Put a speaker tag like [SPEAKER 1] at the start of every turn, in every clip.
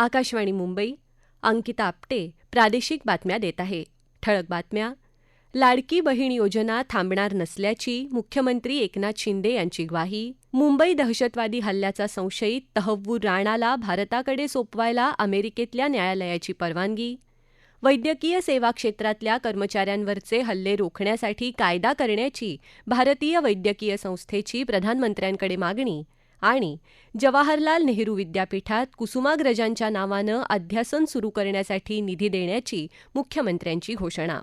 [SPEAKER 1] आकाशवाणी मुंबई अंकिता आपटे प्रादेशिक बातम्या देत आहे. ठळक बातम्या. लाडकी बहीण योजना थांबणार नसल्याची मुख्यमंत्री एकनाथ शिंदे यांची ग्वाही. मुंबई दहशतवादी हल्ल्याचा संशयित तहव्वूर राणाला भारताकडे सोपवायला अमेरिकेतल्या न्यायालयाची परवानगी. वैद्यकीय सेवा क्षेत्रातल्या कर्मचाऱ्यांवरचे हल्ले रोखण्यासाठी कायदा करण्याची भारतीय वैद्यकीय संस्थेची प्रधानमंत्र्यांकडे मागणी. आणि जवाहरलाल नेहरू विद्यापीठात कुसुमाग्रजांच्या नावानं अध्यासन सुरू करण्यासाठी निधी देण्याची मुख्यमंत्र्यांची घोषणा.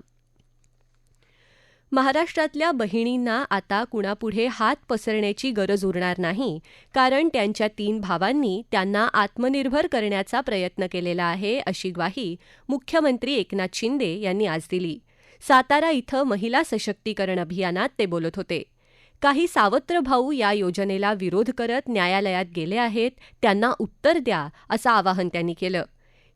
[SPEAKER 1] महाराष्ट्रातल्या बहिणींना आता कुणापुढे हात पसरण्याची गरज उरणार नाही कारण त्यांच्या तीन भावांनी त्यांना आत्मनिर्भर करण्याचा प्रयत्न केलेला आहे अशी ग्वाही मुख्यमंत्री एकनाथ शिंदे यांनी आज दिली. सातारा इथं महिला सशक्तीकरण अभियानात ते बोलत होते. काही सावत्र भाऊ या योजनेला विरोध करत न्यायालयात गेले आहेत त्यांना उत्तर द्या असं आवाहन त्यांनी केलं.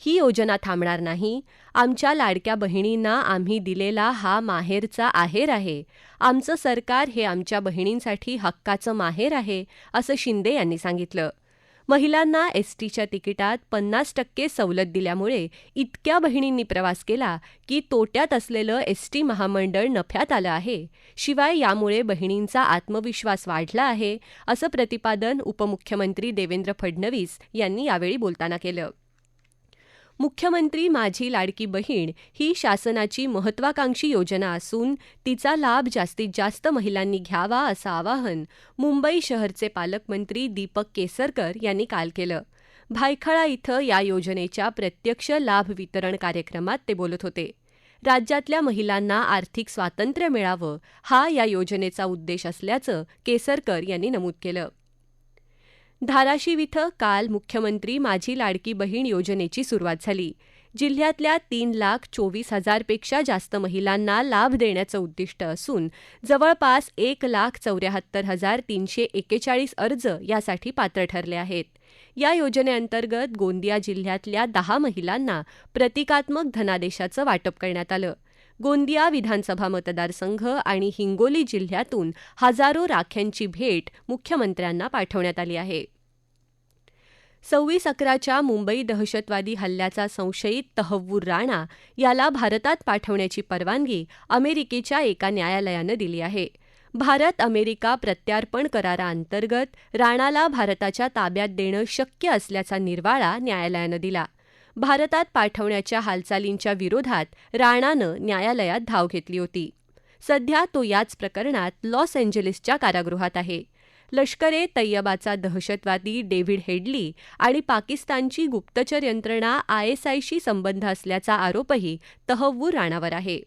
[SPEAKER 1] ही योजना थांबणार नाही. आमच्या लाडक्या बहिणींना आम्ही दिलेला हा माहेरचा आहेर आहे. आमचं सरकार हे आमच्या बहिणींसाठी हक्काचं माहेर आहे असं शिंदे यांनी सांगितलं. महिलांना एसटीच्या तिकिटात पन्नास टक्के सवलत दिल्यामुळे इतक्या बहिणींनी प्रवास केला की तोट्यात असलेलं एसटी महामंडळ नफ्यात आलं आहे. शिवाय यामुळे बहिणींचा आत्मविश्वास वाढला आहे असं प्रतिपादन उपमुख्यमंत्री देवेंद्र फडणवीस यांनी यावेळी बोलताना केलं. मुख्यमंत्री माझी लाडकी बहीण ही शासनाची महत्वाकांक्षी योजना असून तिचा लाभ जास्तीत जास्त महिलांनी घ्यावा असं आवाहन मुंबई शहरचे पालकमंत्री दीपक केसरकर यांनी काल केलं. भायखळा इथं या योजनेच्या प्रत्यक्ष लाभ वितरण कार्यक्रमात ते बोलत होते. राज्यातल्या महिलांना आर्थिक स्वातंत्र्य मिळावं हा या योजनेचा उद्देश असल्याचं केसरकर यांनी नमूद केलं. धाराशिव इथं काल मुख्यमंत्री माझी लाडकी बहीण योजनेची सुरुवात झाली. जिल्ह्यातल्या तीन लाख चोवीस हजारपेक्षा जास्त महिलांना लाभ देण्याचं उद्दिष्ट असून जवळपास एक लाख चौऱ्याहत्तर हजार तीनशे एक्केचाळीस अर्ज यासाठी पात्र ठरले आहेत. या योजनेअंतर्गत गोंदिया जिल्ह्यातल्या दहा महिलांना प्रतिकात्मक धनादेशाचं वाटप करण्यात आलं. गोंदिया विधानसभा मतदारसंघ आणि हिंगोली जिल्ह्यातून हजारो राख्यांची भेट मुख्यमंत्र्यांना पाठवण्यात आली आहे. सव्वीस अकराच्या मुंबई दहशतवादी हल्ल्याचा संशयित तहव्वूर राणा याला भारतात पाठवण्याची परवानगी अमेरिकेच्या एका न्यायालयानं दिली आहे. भारत अमेरिका प्रत्यार्पण कराराअंतर्गत राणाला भारताच्या ताब्यात देणं शक्य असल्याचा निर्वाळा न्यायालयानं दिला. भारतात पाठवण्याच्या हालचालींच्या विरोधात राणानं न्यायालयात धाव घेतली होती. सध्या तो याच प्रकरणात लॉस एंजेलिसच्या कारागृहात आहे. लष्कर ए तय्यबाचा दहशतवादी डेव्हिड हेडली आणि पाकिस्तानची गुप्तचर यंत्रणा आयएसआयशी संबंध असल्याचा आरोपही तहव्वूर राणावर आहे.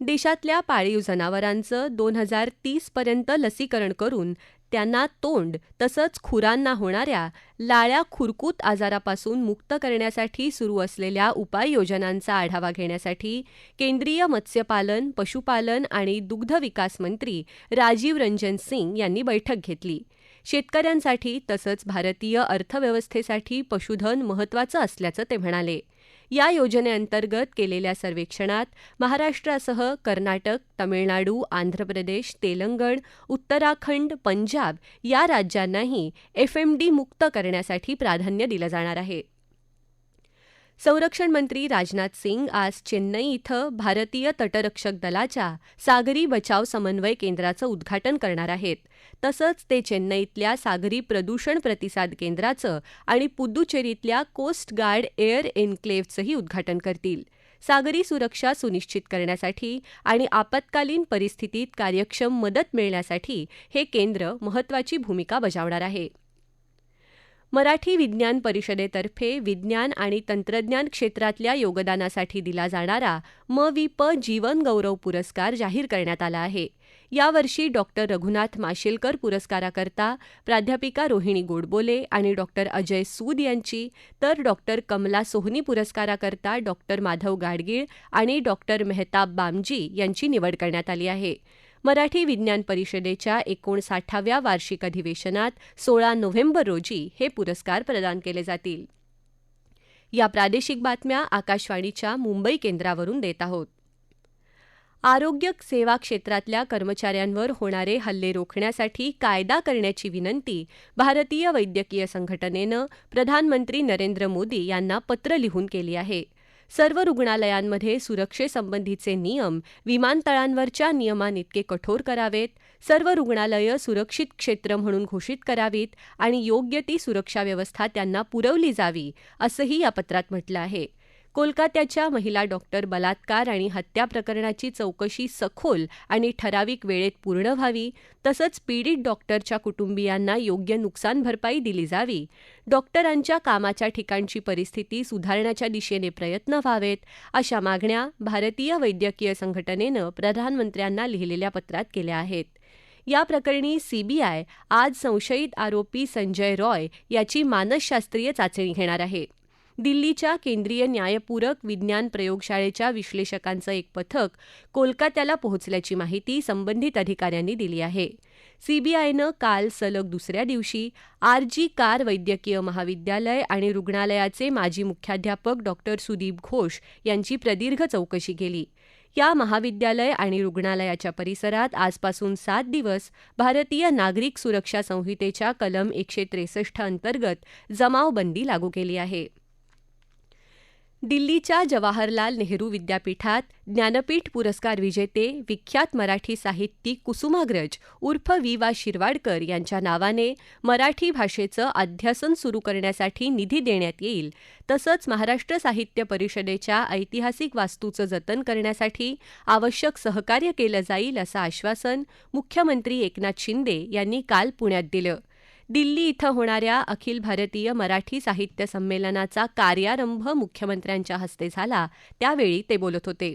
[SPEAKER 1] देशातल्या पाळीव जनावरांचं दोन हजार तीसपर्यंत लसीकरण करून त्यांना तोंड तसंच खुरांना होणाऱ्या लाळ्या खुरकूत आजारापासून मुक्त करण्यासाठी सुरू असलेल्या उपाययोजनांचा आढावा घेण्यासाठी केंद्रीय मत्स्यपालन पशुपालन आणि दुग्ध विकास मंत्री राजीव रंजन सिंग यांनी बैठक घेतली. शेतकऱ्यांसाठी तसंच भारतीय अर्थव्यवस्थेसाठी पशुधन महत्त्वाचं असल्याचं ते म्हणाले. या योजनेअंतर्गत केलेल्या सर्वेक्षणात महाराष्ट्रासह कर्नाटक तमिळनाडू आंध्र प्रदेश तेलंगण उत्तराखंड पंजाब या राज्यांनाही एफएमडी मुक्त करण्यासाठी प्राधान्य दिलं जाणार आहे. संरक्षण मंत्री राजनाथ सिंग आज चेन्नई इथं भारतीय तटरक्षक दलाच्या सागरी बचाव समन्वय केंद्राचं उद्घाटन करणार आहेत. तसंच ते चेन्नईतल्या सागरी प्रदूषण प्रतिसाद केंद्राचं आणि पुद्दुचेरीतल्या कोस्ट गार्ड एअर एन्क्लेव्हचंही उद्घाटन करतील. सागरी सुरक्षा सुनिश्चित करण्यासाठी आणि आपत्कालीन परिस्थितीत कार्यक्षम मदत मिळण्यासाठी हे केंद्र महत्त्वाची भूमिका बजावणार आहे. मराठी विज्ञान परिषदेतर्फे विज्ञान आणि तंत्रज्ञान क्षेत्रातल्या योगदानासाठी दिला जाणारा म वि प जीवनगौरव पुरस्कार जाहीर करण्यात आला आहे. यावर्षी डॉक्टर रघुनाथ माशेलकर पुरस्काराकरता प्राध्यापिका रोहिणी गोडबोले आणि डॉक्टर अजय सूद यांची तर डॉक्टर कमला सोहनी पुरस्काराकरता डॉक्टर माधव गाडगीळ आणि डॉक्टर मेहताब बामजी यांची निवड करण्यात आली आहे. मराठी विज्ञान परिषदेच्या एकोणसाठाव्या वार्षिक अधिवेशनात सोळा नोव्हेंबर रोजी हे पुरस्कार प्रदान केले जातील. या प्रादेशिक बातम्या आकाशवाणीच्या मुंबई केंद्रावरून देत आहोत. आरोग्य सेवा क्षेत्रातल्या कर्मचाऱ्यांवर होणारे हल्ले रोखण्यासाठी कायदा करण्याची विनंती भारतीय वैद्यकीय संघटनेनं प्रधानमंत्री नरेंद्र मोदी यांना पत्र लिहून केली आहे. सर्व रुग्णालयांमध्ये सुरक्षेसंबंधीचे नियम विमानतळांवरच्या नियमांइतके कठोर करावेत सर्व रुग्णालयं सुरक्षित क्षेत्र म्हणून घोषित करावीत आणि योग्य ती सुरक्षा व्यवस्था त्यांना पुरवली जावी असंही या पत्रात म्हटलं आहे. कोलकात्याच्या महिला डॉक्टर बलात्कार आणि हत्या प्रकरणाची चौकशी सखोल आणि ठराविक वेळेत पूर्ण व्हावी तसंच पीडित डॉक्टरच्या कुटुंबियांना योग्य नुकसान भरपाई दिली जावी. डॉक्टरांच्या कामाच्या ठिकाणची परिस्थिती सुधारण्याच्या दिशेने प्रयत्न व्हावेत अशा मागण्या भारतीय वैद्यकीय संघटनेनं प्रधानमंत्र्यांना लिहिलेल्या पत्रात केल्या आहेत. या प्रकरणी सीबीआय आज संशयित आरोपी संजय रॉय याची मानसशास्त्रीय चाचणी घेणार आहे. दिल्लीच्या केंद्रीय न्यायपूरक विज्ञान प्रयोगशाळेच्या विश्लेषकांचं एक पथक कोलकात्याला पोहोचल्याची माहिती संबंधित अधिकाऱ्यांनी दिली आहे. सीबीआयनं काल सलग दुसऱ्या दिवशी आरजी कार वैद्यकीय महाविद्यालय आणि रुग्णालयाचे माजी मुख्याध्यापक डॉक्टर सुदीप घोष यांची प्रदीर्घ चौकशी केली. या महाविद्यालय आणि रुग्णालयाच्या परिसरात आजपासून सात दिवस भारतीय नागरिक सुरक्षा संहितेच्या कलम एकशे त्रेसष्ट अंतर्गत जमावबंदी लागू केली आहे. दिल्लीच्या जवाहरलाल नेहरू विद्यापीठात ज्ञानपीठ पुरस्कार विजेते विख्यात मराठी साहित्यिक कुसुमाग्रज उर्फ वि वा शिरवाडकर यांच्या नावाने मराठी भाषेचं अध्यासन सुरू करण्यासाठी निधी देण्यात येईल. तसंच महाराष्ट्र साहित्य परिषदेच्या ऐतिहासिक वास्तूचं जतन करण्यासाठी आवश्यक सहकार्य केलं जाईल असं आश्वासन मुख्यमंत्री एकनाथ शिंदे यांनी काल पुण्यात दिलं. दिल्ली इथं होणाऱ्या अखिल भारतीय मराठी साहित्य संमेलनाचा कार्यारंभ मुख्यमंत्र्यांच्या हस्ते झाला त्यावेळी ते बोलत होते.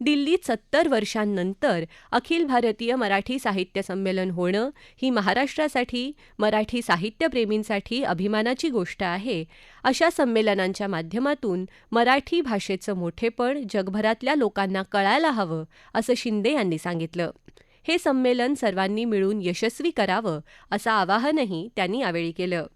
[SPEAKER 1] दिल्लीत सत्तर वर्षांनंतर अखिल भारतीय मराठी साहित्य संमेलन होणं ही महाराष्ट्रासाठी मराठी साहित्यप्रेमींसाठी अभिमानाची गोष्ट आहे. अशा संमेलनांच्या माध्यमातून मराठी भाषेचं मोठेपण जगभरातल्या लोकांना कळायला हवं असं शिंदे यांनी सांगितलं. हे संमेलन सर्वांनी मिळून यशस्वी करावं असं आवाहनही त्यांनी यावेळी केलं.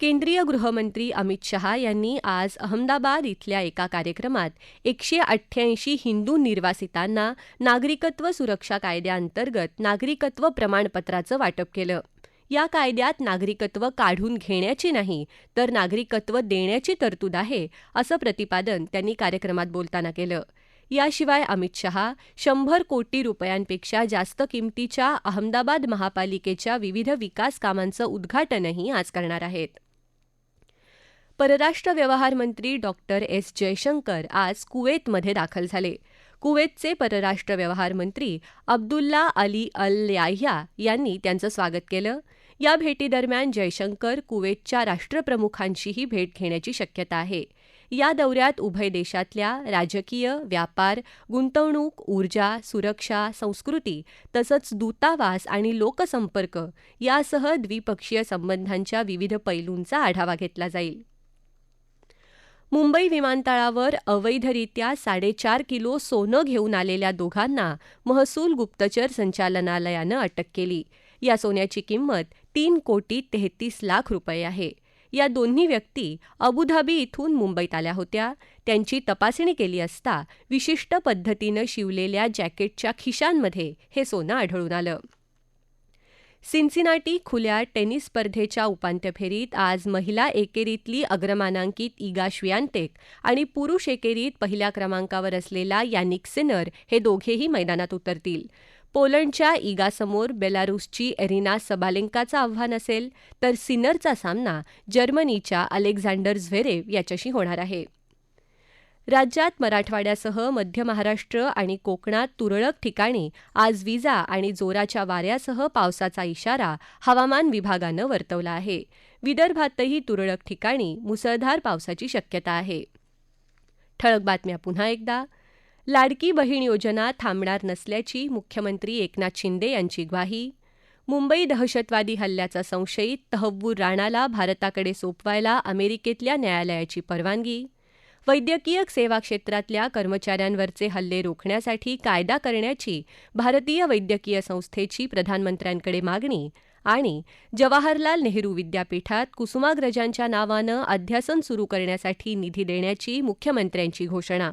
[SPEAKER 1] केंद्रीय गृहमंत्री अमित शहा यांनी आज अहमदाबाद इथल्या एका कार्यक्रमात एकशे अठ्ठ्याऐंशी हिंदू निर्वासितांना नागरिकत्व सुरक्षा कायद्याअंतर्गत नागरिकत्व प्रमाणपत्राचं वाटप केलं. या कायद्यात नागरिकत्व काढून घेण्याची नाही तर नागरिकत्व देण्याची तरतूद आहे असं प्रतिपादन त्यांनी कार्यक्रमात बोलताना केलं. याशिवाय अमित शहा शंभर कोटी रुपयांपेक्षा जास्त किमतीच्या अहमदाबाद महापालिकेच्या विविध विकास कामांचं उद्घाटनही आज करणार आहेत. परराष्ट्र व्यवहार मंत्री डॉक्टर एस. जयशंकर आज कुवेतमध्ये दाखल झाले. कुवेतचे परराष्ट्र व्यवहार मंत्री अब्दुल्ला अली अल याह्या यांनी त्यांचं स्वागत केलं. या भेटीदरम्यान जयशंकर कुवेतच्या राष्ट्रप्रमुखांशीही भेट घेण्याची शक्यता आहे. या दौऱ्यात उभय देशातल्या राजकीय व्यापार गुंतवणूक ऊर्जा सुरक्षा संस्कृती तसंच दूतावास आणि लोकसंपर्क यासह द्विपक्षीय संबंधांच्या विविध पैलूंचा आढावा घेतला जाईल. मुंबई विमानतळावर अवैधरित्या साडेचार किलो सोनं घेऊन आलेल्या दोघांना महसूल गुप्तचर संचालनालयानं अटक केली. या सोन्याची किंमत तीन कोटी तेहतीस लाख रुपये आहे. या दोन्ही व्यक्ती अबुधाबी इथून मुंबईत आल्या होत्या. त्यांची तपासणी केली असता विशिष्ट पद्धतीनं शिवलेल्या जॅकेटच्या खिशांमध्ये हे सोनं आढळून आलं. सिन्सिनाटी खुल्या टेनिस स्पर्धेच्या उपांत्य फेरीत आज महिला एकेरीतली अग्रमानांकित इगा श्वियांतेक आणि पुरुष एकेरीत पहिल्या क्रमांकावर असलेला यानिक सिनर हे दोघेही मैदानात उतरतील. पोलंडच्या इगासमोर बेलारुसची एरिना सबालेंकाचं आव्हान असेल तर सिनरचा सामना जर्मनीच्या अलेक्झांडर झ्वेरेव याच्याशी होणार आहे. राज्यात मराठवाड्यासह मध्य महाराष्ट्र आणि कोकणात तुरळक ठिकाणी आज विजा आणि जोराच्या वाऱ्यासह पावसाचा इशारा हवामान विभागानं वर्तवला आहे. विदर्भातही तुरळक ठिकाणी मुसळधार पावसाची शक्यता आहे. ठळक बातम्या पुन्हा एकदा. लाडकी बहीण योजना थांबणार नसल्याची मुख्यमंत्री एकनाथ शिंदे यांची ग्वाही. मुंबई दहशतवादी हल्ल्याचा संशयित तहव्वूर राणाला भारताकडे सोपवायला अमेरिकेतल्या न्यायालयाची परवानगी. वैद्यकीय सेवा क्षेत्रातल्या कर्मचाऱ्यांवरचे हल्ले रोखण्यासाठी कायदा करण्याची भारतीय वैद्यकीय संस्थेची प्रधानमंत्र्यांकडे मागणी आणि जवाहरलाल नेहरू विद्यापीठात कुसुमाग्रजांच्या नावानं अध्यासन सुरू करण्यासाठी निधी देण्याची मुख्यमंत्र्यांची घोषणा.